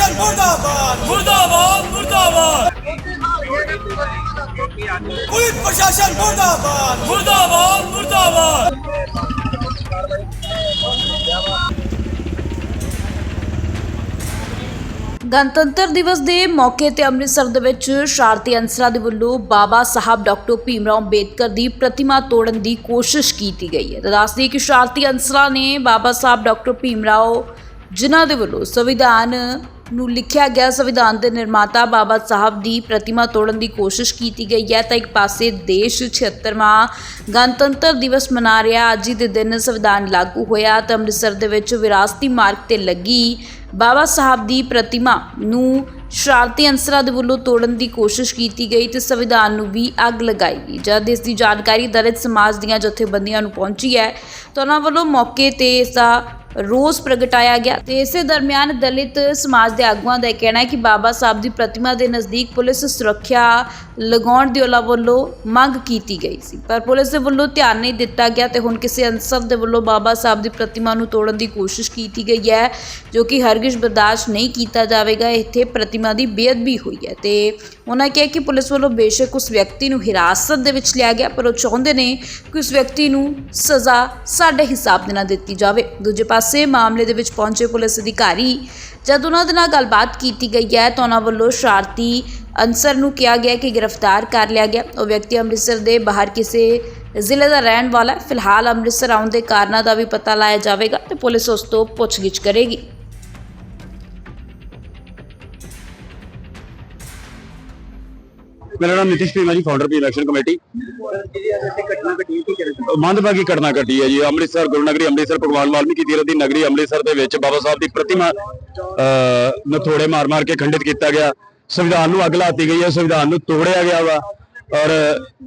ਪ੍ਰਸ਼ਾਸਨ ਮੁਰਦਾਬਾਦ ਮੁਰਦਾਬਾਦ ਮੁਰਦਾਬਾਦ ਪੁਲਿਸ ਪ੍ਰਸ਼ਾਸਨ ਮੁਰਦਾਬਾਦ ਮੁਰਦਾਬਾਦ ਮੁਰਦਾਬਾਦ ਗਣਤੰਤਰ ਦਿਵਸ ਦੇ ਮੌਕੇ ਤੇ ਅੰਮ੍ਰਿਤਸਰ ਦੇ ਵਿੱਚ ਸ਼ਰਾਰਤੀ ਅਨਸਰਾਂ ਦੇ ਵੱਲੋਂ ਬਾਬਾ ਸਾਹਿਬ ਡਾਕਟਰ ਭੀਮਰਾਓ ਅੰਬੇਦਕਰ ਦੀ ਪ੍ਰਤਿਮਾ ਤੋੜਨ ਦੀ ਕੋਸ਼ਿਸ਼ ਕੀਤੀ ਗਈ ਹੈ। ਤਾਂ ਦੱਸਦੀ ਕਿ ਸ਼ਰਾਰਤੀ ਅਨਸਰਾਂ ਨੇ ਬਾਬਾ ਸਾਹਿਬ ਡਾਕਟਰ ਭੀਮਰਾਓ ਜਿਨ੍ਹਾਂ ਦੇ ਵੱਲੋਂ ਸੰਵਿਧਾਨ ਨੂੰ ਲਿਖਿਆ ਗਿਆ, ਸੰਵਿਧਾਨ ਦੇ ਨਿਰਮਾਤਾ ਬਾਬਾ ਸਾਹਿਬ ਦੀ ਪ੍ਰਤਿਮਾ ਤੋੜਨ ਦੀ ਕੋਸ਼ਿਸ਼ ਕੀਤੀ ਗਈ ਹੈ, ਤਾਂ ਇੱਕ ਪਾਸੇ ਦੇਸ਼ 76ਵਾਂ ਗਣਤੰਤਰ ਦਿਵਸ ਮਨਾ ਰਿਹਾ, ਅੱਜ ਹੀ ਦੇ ਦਿਨ ਸੰਵਿਧਾਨ ਲਾਗੂ ਹੋਇਆ, ਤਾਂ ਅੰਮ੍ਰਿਤਸਰ ਦੇ ਵਿੱਚ ਵਿਰਾਸਤੀ ਮਾਰਗ ਤੇ ਲੱਗੀ ਬਾਬਾ ਸਾਹਿਬ ਦੀ ਪ੍ਰਤਿਮਾ ਨੂੰ ਸ਼ਰਾਰਤੀ ਅਨਸਰਾਂ ਦੇ ਵੱਲੋਂ ਤੋੜਨ ਦੀ ਕੋਸ਼ਿਸ਼ ਕੀਤੀ ਗਈ ਤੇ ਸੰਵਿਧਾਨ ਨੂੰ ਵੀ ਅੱਗ ਲਗਾਈ ਗਈ। ਜਦ ਇਸ ਦੀ ਜਾਣਕਾਰੀ ਦਲਿਤ ਸਮਾਜ ਦੀਆਂ ਜਥੇਬੰਦੀਆਂ ਨੂੰ ਪਹੁੰਚੀ ਹੈ, ਤਾਂ ਉਹਨਾਂ ਵੱਲੋਂ ਮੌਕੇ ਤੇ ਇਸ ਦਾ ਰੋਸ ਪ੍ਰਗਟਾਇਆ ਗਿਆ। ਤੇ ਇਸੇ ਦਰਮਿਆਨ ਦਲਿਤ ਸਮਾਜ ਦੇ ਆਗੂਆਂ ਦਾ ਇਹ ਕਹਿਣਾ ਹੈ ਕਿ ਬਾਬਾ ਸਾਹਿਬ ਦੀ ਪ੍ਰਤਿਮਾ ਦੇ ਨਜ਼ਦੀਕ ਪੁਲਿਸ ਸੁਰੱਖਿਆ ਲਗਾਉਣ ਦੀ ਉਹਨਾਂ ਵੱਲੋਂ ਮੰਗ ਕੀਤੀ ਗਈ ਸੀ। ਪਰ ਪੁਲਿਸ ਦੇ ਵੱਲੋਂ ਧਿਆਨ ਨਹੀਂ ਦਿੱਤਾ ਗਿਆ ਤੇ ਹੁਣ ਕਿਸੇ ਅਨਸਰ ਦੇ ਵੱਲੋਂ ਬਾਬਾ ਸਾਹਿਬ ਦੀ ਪ੍ਰਤਿਮਾ ਨੂੰ ਤੋੜਨ ਦੀ ਕੋਸ਼ਿਸ਼ ਕੀਤੀ ਗਈ ਹੈ, ਜੋ ਕਿ ਹਰਗਿਜ਼ ਬਰਦਾਸ਼ਤ ਨਹੀਂ ਕੀਤਾ ਜਾਵੇਗਾ। ਇੱਥੇ ਪ੍ਰਤਿਮਾ ਦੀ ਬੇਅਦਬੀ ਹੋਈ ਹੈ ਤੇ ਉਹਨਾਂ ਕਿਹਾ ਕਿ ਪੁਲਿਸ ਵੱਲੋਂ ਬੇਸ਼ੱਕ ਉਸ ਵਿਅਕਤੀ ਨੂੰ ਹਿਰਾਸਤ ਦੇ ਵਿੱਚ ਲਿਆ ਗਿਆ, ਪਰ ਉਹ ਚਾਹੁੰਦੇ ਨੇ ਕਿ ਉਸ ਵਿਅਕਤੀ ਨੂੰ ਸਜ਼ਾ ਸਾਡੇ ਹਿਸਾਬ ਦੇ ਨਾਲ ਦਿੱਤੀ ਜਾਵੇ। ਦੂਜੇ ਪਾਸੇ ਮਾਮਲੇ ਦੇ ਵਿੱਚ ਪਹੁੰਚੇ ਪੁਲਿਸ ਅਧਿਕਾਰੀ। ਜਦ ਉਹਨਾਂ ਦੇ ਨਾਲ ਗੱਲਬਾਤ ਕੀਤੀ ਗਈ ਹੈ ਤਾਂ ਉਹਨਾਂ ਵੱਲੋਂ ਸ਼ਰਾਰਤੀ ਅਨਸਰ ਨੂੰ ਕਿਹਾ ਗਿਆ ਕਿ ਗ੍ਰਿਫਤਾਰ ਕਰ ਲਿਆ ਗਿਆ। ਉਹ ਵਿਅਕਤੀ ਅੰਮ੍ਰਿਤਸਰ ਦੇ ਬਾਹਰ ਕਿਸੇ ਜ਼ਿਲ੍ਹੇ ਦਾ ਰਹਿਣ ਵਾਲਾ ਹੈ। ਫਿਲਹਾਲ ਅੰਮ੍ਰਿਤਸਰ ਆਉਣ ਦੇ ਕਾਰਨਾਂ ਦਾ ਵੀ ਪਤਾ ਲਾਇਆ ਜਾਵੇਗਾ ਤੇ ਪੁਲਿਸ ਉਸ ਤੋਂ ਪੁੱਛਗਿੱਛ ਕਰੇਗੀ। ਮੇਰਾ ਨਾਮ ਨਿਤਿਸ਼ ਭੀਮਾ ਜੀ ਫਾਊਂਡਰ ਵੀ ਇਲੈਕਸ਼ਨ ਕਮੇਟੀ ਮੰਦਭਾਗੀ ਘਟਨਾ ਘਟੀ ਹੈ ਜੀ, ਅੰਮ੍ਰਿਤਸਰ ਗੁਰੂ ਅੰਮ੍ਰਿਤਸਰ, ਭਗਵਾਨ ਵਾਲਮੀਕੀ ਤੀਰਥ ਦੀ ਨਗਰੀ ਅੰਮ੍ਰਿਤਸਰ ਦੇ ਵਿੱਚ ਬਾਬਾ ਸਾਹਿਬ ਦੀ ਪ੍ਰਤਿਮਾ ਨੂੰ ਥੋੜੇ ਮਾਰ-ਮਾਰ ਕੇ ਖੰਡਿਤ ਕੀਤਾ ਗਿਆ। ਸੰਵਿਧਾਨ ਨੂੰ ਅੱਗ ਲਾਤੀ ਗਈ ਹੈ, ਸੰਵਿਧਾਨ ਨੂੰ ਤੋੜਿਆ ਗਿਆ ਵਾ। ਔਰ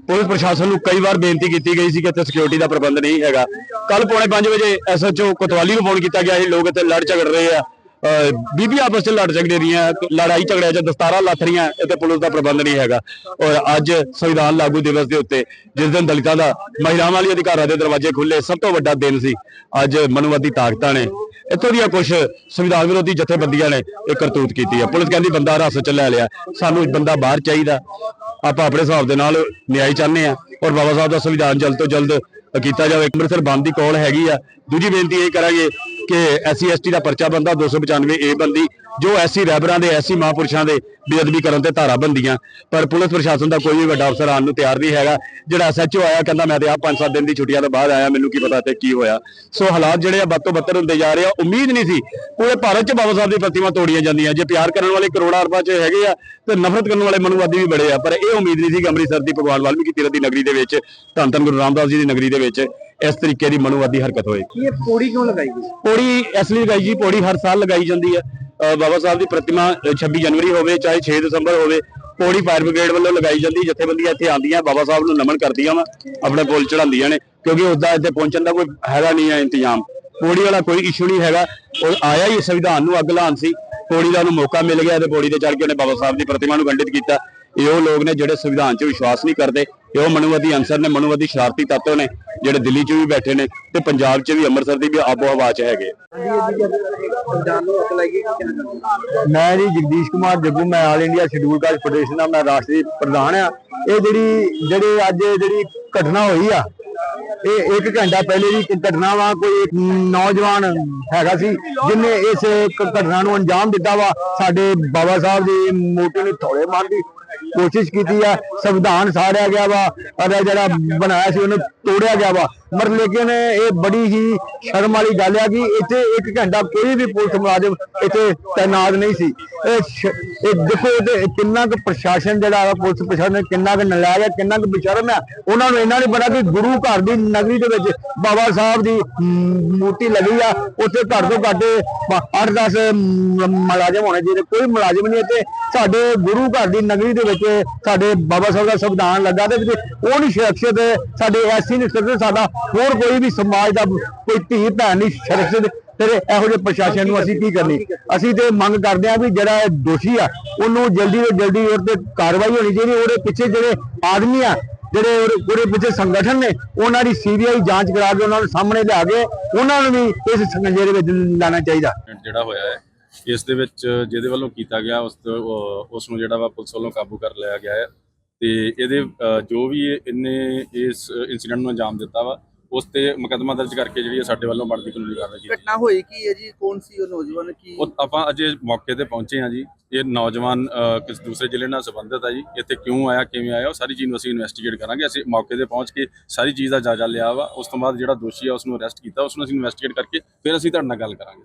ਪੁਲਿਸ ਪ੍ਰਸ਼ਾਸਨ ਨੂੰ ਕਈ ਵਾਰ ਬੇਨਤੀ ਕੀਤੀ ਗਈ ਸੀ ਕਿ ਇੱਥੇ ਸਿਕਿਉਰਿਟੀ ਦਾ ਪ੍ਰਬੰਧ ਨਹੀਂ ਹੈਗਾ। ਕੱਲ ਪੌਣੇ 5 ਵਜੇ ਐਸਐਚਓ ਕੋਤਵਾਲੀ ਨੂੰ ਫੋਨ ਕੀਤਾ ਗਿਆ ਸੀ, ਲੋਕ ਇੱਥੇ ਲੜ ਝਗੜ ਰਹੇ ਆ। ਬੀਬੀ ਆਪਸ ਚ ਲੜ ਝਗੜੇ ਰਹੀਆਂ ਲੜਾਈ ਝਗੜਿਆਂ ਚ ਦਸਤਾਰਾਂ ਲੱਥ ਰਹੀਆਂ, ਇੱਥੇ ਪੁਲਿਸ ਦਾ ਪ੍ਰਬੰਧ ਨਹੀਂ ਹੈਗਾ। ਔਰ ਅੱਜ ਸੰਵਿਧਾਨ ਲਾਗੂ ਦਿਵਸ ਦੇ ਉੱਤੇ, ਜਿਸ ਦਿਨ ਦਲਿਤਾਂ ਦਾ, ਮਹਿਲਾਵਾਂ ਲਈ ਅਧਿਕਾਰਾਂ ਦੇ ਦਰਵਾਜ਼ੇ ਖੁੱਲੇ ਸਭ ਤੋਂ ਵੱਡਾ ਦਿਨ ਸੀ। ਅੱਜ ਮਨੁਵਾਦੀ ਤਾਕਤਾਂ ਨੇ ਇੱਥੋਂ ਦੀਆਂ ਕੁਝ ਸੰਵਿਧਾਨ ਵਿਰੋਧੀ ਜਥੇਬੰਦੀਆਂ ਨੇ ਇਹ ਕਰਤੂਤ ਕੀਤੀ ਹੈ। ਪੁਲਿਸ ਕਹਿੰਦੀ ਬੰਦਾ ਰਸ ਚ ਲੈ ਲਿਆ। ਸਾਨੂੰ ਬੰਦਾ ਬਾਹਰ ਚਾਹੀਦਾ। ਆਪਾਂ ਆਪਣੇ ਹਿਸਾਬ ਦੇ ਨਾਲ ਨਿਆਈ ਚਾਹੁੰਦੇ ਆ ਔਰ ਬਾਬਾ ਸਾਹਿਬ ਦਾ ਸੰਵਿਧਾਨ ਜਲਦ ਤੋਂ ਜਲਦ ਕੀਤਾ ਜਾਵੇ। ਅੰਮ੍ਰਿਤਸਰ ਬੰਦ ਦੀ ਕੋਲ ਹੈਗੀ ਆ। ਦੂਜੀ ਬੇਨਤੀ ਇਹ ਕਰਾਂਗੇ ਕਿ ਐਸਸੀ ਐਸਟੀ ਦਾ ਪਰਚਾ ਬੰਦਾ 295 ਏ ਬੰਦੀ, ਜੋ ਐਸਸੀ ਰਹਿਬਰਾਂ ਦੇ ਐਸੀ ਮਹਾਂਪੁਰਸ਼ਾਂ ਦੇ ਬੇਅਦਬੀ ਕਰਨ ਤੇ ਧਾਰਾ ਬੰਦੀਆਂ ਪਰ ਪੁਲਿਸ ਪ੍ਰਸ਼ਾਸਨ ਦਾ ਕੋਈ ਵੀ ਵੱਡਾ ਅਫਸਰ ਆਉਣ ਨੂੰ ਤਿਆਰ ਨਹੀਂ ਹੈਗਾ। ਜਿਹੜਾ ਐਸਐਚਓ ਆਇਆ, ਕਹਿੰਦਾ ਮੈਂ ਤੇ ਆਪ 5-7 ਦਿਨ ਦੀ ਛੁੱਟੀਆਂ ਤੋਂ ਬਾਅਦ ਆਇਆ, ਮੈਨੂੰ ਕੀ ਪਤਾ ਤੇ ਕੀ ਹੋਇਆ। ਸੋ ਹਾਲਾਤ ਜਿਹੜੇ ਆ ਬੱਤੋਂ ਬੱਤਰ ਹੁੰਦੇ ਜਾ ਰਹੇ ਆ। ਉਮੀਦ ਨਹੀਂ ਸੀ, ਪੂਰੇ ਭਾਰਤ 'ਚ ਬਾਬਾ ਸਾਹਿਬ ਦੀ ਪ੍ਰਤਿਮਾ ਤੋੜੀਆਂ ਜਾਂਦੀਆਂ। ਜੇ ਪਿਆਰ ਕਰਨ ਵਾਲੇ ਕਰੋੜਾਂ ਅਰਬਾਂ 'ਚ ਹੈਗੇ ਆ, ਤੇ ਨਫ਼ਰਤ ਕਰਨ ਵਾਲੇ ਮਨੂਵਾਦੀ ਵੀ ਬੜੇ ਆ। ਪਰ ਇਹ ਉਮੀਦ ਨਹੀਂ ਸੀ ਕਿ ਅੰਮ੍ਰਿਤਸਰ ਦੀ ਭਗਵਾਨ ਵਾਲਮੀਕੀ ਤੀਰਥ ਦੀ ਨਗਰੀ ਦੇ ਵਿੱਚ, ਧੰਨ ਧੰਨ ਗੁਰੂ ਰਾਮਦਾਸ ਜੀ ਦੀ ਨਗਰੀ ਦੇ ਵਿੱਚ ਇਸ ਤਰੀਕੇ ਦੀ ਮਨੂਵਾਦੀ ਹਰਕਤ ਹੋਏਗੀ ਇਹ ਪੌੜੀ ਕਿਉਂ ਲਗਾਈ ਗਈ? ਪੌੜੀ ਇਸ ਲਈ ਲਗਾਈ ਜੀ ਪੌੜੀ ਹਰ ਸਾਲ ਲਗਾਈ ਜਾਂਦੀ ਹੈ। ਬਾਬਾ ਸਾਹਿਬ ਦੀ ਪ੍ਰਤਿਮਾ ਅਹ 26 ਜਨਵਰੀ ਹੋਵੇ ਚਾਹੇ 6 ਦਸੰਬਰ ਹੋਵੇ ਪੌੜੀ ਫਾਇਰ ਬ੍ਰਿਗੇਡ ਵੱਲੋਂ ਲਗਾਈ ਜਾਂਦੀ ਜਥੇਬੰਦੀਆਂ ਇੱਥੇ ਆਉਂਦੀਆਂ ਬਾਬਾ ਸਾਹਿਬ ਨੂੰ ਨਮਨ ਕਰਦੀਆਂ ਵਾ ਆਪਣੇ ਪੁੱਲ ਚੜਾਉਂਦੀਆਂ ਨੇ ਕਿਉਂਕਿ ਉਸਦਾ ਇੱਥੇ ਪਹੁੰਚਣ ਦਾ ਕੋਈ ਹੈਗਾ ਨਹੀਂ ਹੈ ਇੰਤਜ਼ਾਮ। ਪੌੜੀ ਵਾਲਾ ਕੋਈ ਇਸ਼ੂ ਨਹੀਂ ਹੈਗਾ। ਉਹ ਆਇਆ ਹੀ ਸੰਵਿਧਾਨ ਨੂੰ ਅੱਗ ਲਾਉਣ ਸੀ। ਪੌੜੀ ਦਾ ਨੂੰ ਮੌਕਾ ਮਿਲ ਗਿਆ ਤੇ ਪੌੜੀ ਤੇ ਚੜ ਕੇ ਉਹਨੇ ਬਾਬਾ ਸਾਹਿਬ ਦੀ ਪ੍ਰਤਿਮਾ ਨੂੰ ਖੰਡਿਤ ਕੀਤਾ। ਇਹ ਉਹ ਲੋਕ ਨੇ ਜਿਹੜੇ ਸੰਵਿਧਾਨ 'ਚ ਵਿਸ਼ਵਾਸ ਨਹੀਂ ਕਰਦੇ, ਇਹ ਉਹ ਮਨੂਵਾਦੀ ਅੰਸਰ ਨੇ, ਮਨੂਵਾਦੀ ਸ਼ਰਾਰਤੀ ਤੱਤਵ ਨੇ, ਜਿਹੜੇ ਦਿੱਲੀ 'ਚ ਵੀ ਬੈਠੇ ਨੇ ਤੇ ਪੰਜਾਬ 'ਚ ਵੀ ਅੰਮ੍ਰਿਤਸਰ ਦੀ ਵੀ ਆਬੋ ਹਵਾ 'ਚ ਹੈਗੇ ਮੈਂ ਜੀ ਜਗਦੀਸ਼ ਕੁਮਾਰ ਜੱਗੂ, ਮੈਂ all India schedule caste federation ਦਾ, ਮੈਂ ਰਾਸ਼ਟਰੀ ਪ੍ਰਧਾਨ ਆ। ਇਹ ਜਿਹੜੀ, ਜਿਹੜੇ ਅੱਜ ਜਿਹੜੀ ਘਟਨਾ ਹੋਈ ਆ, ਇਹ ਇੱਕ ਘੰਟਾ ਪਹਿਲੇ ਦੀ ਘਟਨਾ ਵਾ, ਕੋਈ ਇੱਕ ਨੌਜਵਾਨ ਹੈਗਾ ਸੀ, ਜਿਨੇ ਇਸ ਘਟਨਾ ਨੂੰ ਅੰਜਾਮ ਦਿੱਤਾ ਵਾ। ਸਾਡੇ ਬਾਬਾ ਸਾਹਿਬ ਦੀ ਮੂਰਤੀ ਨੂੰ ਥੋੜੇ ਮਾਰਦੀ ਕੋਸ਼ਿਸ਼ ਕੀਤੀ ਆ, ਸੰਵਿਧਾਨ ਸਾੜਿਆ ਗਿਆ ਵਾ ਅਤੇ ਜਿਹੜਾ ਬਣਾਇਆ ਸੀ ਉਹਨੂੰ ਤੋੜਿਆ ਗਿਆ ਵਾ। ਮਰ ਲੇਕਿਨ ਇਹ ਬੜੀ ਹੀ ਸ਼ਰਮ ਵਾਲੀ ਗੱਲ ਆ ਕਿ ਇੱਥੇ ਇੱਕ ਘੰਟਾ ਕੋਈ ਵੀ ਪੁਲਿਸ ਮੁਲਾਜ਼ਮ ਇੱਥੇ ਤਾਇਨਾਤ ਨਹੀਂ ਸੀ। ਇਹ ਇਹ ਦੇਖੋ ਇਹਦੇ ਕਿੰਨਾ ਕੁ ਪ੍ਰਸ਼ਾਸਨ ਜਿਹੜਾ ਵਾ, ਪੁਲਿਸ ਪ੍ਰਸ਼ਾਸਨ ਕਿੰਨਾ ਕੁ ਨਲਾਇਕ ਹੈ ਕਿੰਨਾ ਕੁ ਬੇਸ਼ਰਮ ਹੈ ਉਹਨਾਂ ਨੂੰ ਇਹਨਾਂ ਨਹੀਂ ਪਤਾ ਕਿ ਗੁਰੂ ਘਰ ਦੀ ਨਗਰੀ ਦੇ ਵਿੱਚ ਬਾਬਾ ਸਾਹਿਬ ਦੀ ਮੂਰਤੀ ਲੱਗੀ ਆ। ਉੱਥੇ ਘੱਟ ਤੋਂ ਘੱਟ 8-10 ਮੁਲਾਜ਼ਮ ਹੋਣੇ ਚਾਹੀਦੇ। ਕੋਈ ਮੁਲਾਜ਼ਮ ਨਹੀਂ ਇੱਥੇ। ਸਾਡੇ ਗੁਰੂ ਘਰ ਦੀ ਨਗਰੀ ਦੇ ਵਿੱਚ ਸਾਡੇ ਬਾਬਾ ਸਾਹਿਬ ਦਾ ਸੰਵਿਧਾਨ ਲੱਗਾ ਤੇ ਉਹ ਨਹੀਂ ਸੁਰੱਖਿਅਤ ਸਾਡੇ ਐਸੀ ਨਹੀਂ ਸੁਰੱਖਿਅਤ ਸਾਡਾ ਹੋਰ ਕੋਈ ਵੀ ਸਮਾਜ ਦਾ ਕੋਈ ਧੀ, ਭੈਣ ਨਹੀਂ ਸੁਰੱਖਿਅਤ ਫਿਰ ਇਹੋ ਜਿਹੇ ਪ੍ਰਸ਼ਾਸਨ ਨੂੰ ਅਸੀਂ ਕੀ ਕਰਨੀ? ਅਸੀਂ ਤੇ ਮੰਗ ਕਰਦੇ ਆ ਵੀ ਜਿਹੜਾ ਇਹ ਦੋਸ਼ੀ ਆ, ਉਹਨੂੰ ਜਲਦੀ ਤੋਂ ਜਲਦੀ ਉਹਦੇ ਤੇ ਕਾਰਵਾਈ ਹੋਣੀ ਚਾਹੀਦੀ, ਉਹਦੇ ਪਿੱਛੇ ਜਿਹੜੇ ਆਦਮੀ ਆ, ਜਿਹੜੇ ਉਹਦੇ ਪਿੱਛੇ ਸੰਗਠਨ ਨੇ, ਉਹਨਾਂ ਦੀ ਸੀਬੀਆਈ ਜਾਂਚ ਕਰਾ ਕੇ ਉਹਨਾਂ ਨੂੰ ਸਾਹਮਣੇ ਲਿਆ ਕੇ ਉਹਨਾਂ ਨੂੰ ਵੀ ਇਸ ਸੰਜੇ ਦੇ ਵਿੱਚ ਲਾਣਾ ਚਾਹੀਦਾ। ਜਿਹੜਾ ਹੋਇਆ ਹੈ, ਇਸ ਦੇ ਵਿੱਚ ਜਿਹਦੇ ਵੱਲੋਂ ਕੀਤਾ ਗਿਆ, ਉਸ ਉਸ ਨੂੰ ਜਿਹੜਾ ਵਾ ਪੁਲਿਸ ਵੱਲੋਂ ਕਾਬੂ ਕਰ ਲਿਆ ਗਿਆ ਹੈ। ਤੇ ਇਹਦੇ ਜੋ ਵੀ ਇਹਨੇ ਇਸ ਇਨਸੀਡੈਂਟ ਨੂੰ ਅੰਜਾਮ ਦਿੱਤਾ ਵਾ ਉਸ ਤੇ ਮੁਕੱਦਮਾ ਦਰਜ ਕਰਕੇ ਜਿਹੜੀ ਹੈ ਸਾਡੇ ਵੱਲੋਂ ਬਣਦੀ ਕਾਨੂੰਨੀ ਕਾਰਵਾਈ ਕੀਤੀ ਘਟਨਾ ਹੋਈ ਕੀ ਹੈ ਜੀ? ਕੌਣ ਸੀ ਉਹ ਨੌਜਵਾਨ? ਕੀ ਉਹ ਆਪਾਂ ਅਜੇ ਮੌਕੇ ਤੇ ਪਹੁੰਚੇ ਹਾਂ ਜੀ। ਇਹ ਨੌਜਵਾਨ ਕਿਸ ਦੂਸਰੇ ਜ਼ਿਲ੍ਹੇ ਨਾਲ ਸੰਬੰਧਿਤ ਹੈ ਜੀ। ਇੱਥੇ ਕਿਉਂ ਆਇਆ ਕਿਵੇਂ ਆਇਆ ਉਹ ਸਾਰੀ ਚੀਜ਼ ਨੂੰ ਅਸੀਂ ਇਨਵੈਸਟੀਗੇਟ ਕਰਾਂਗੇ। ਅਸੀਂ ਮੌਕੇ ਤੇ ਪਹੁੰਚ ਕੇ ਸਾਰੀ ਚੀਜ਼ ਦਾ ਜਾਇਜ਼ਾ ਲਿਆ ਵਾ। ਉਸ ਤੋਂ ਬਾਅਦ ਜਿਹੜਾ ਦੋਸ਼ੀ ਆ ਉਸ ਨੂੰ ਅਰੈਸਟ ਕੀਤਾ। ਉਸ ਨੂੰ ਅਸੀਂ ਇਨਵੈਸਟੀਗੇਟ ਕਰਕੇ ਫਿਰ ਅਸੀਂ ਤੁਹਾਡੇ ਨਾਲ ਗੱਲ ਕਰਾਂਗੇ।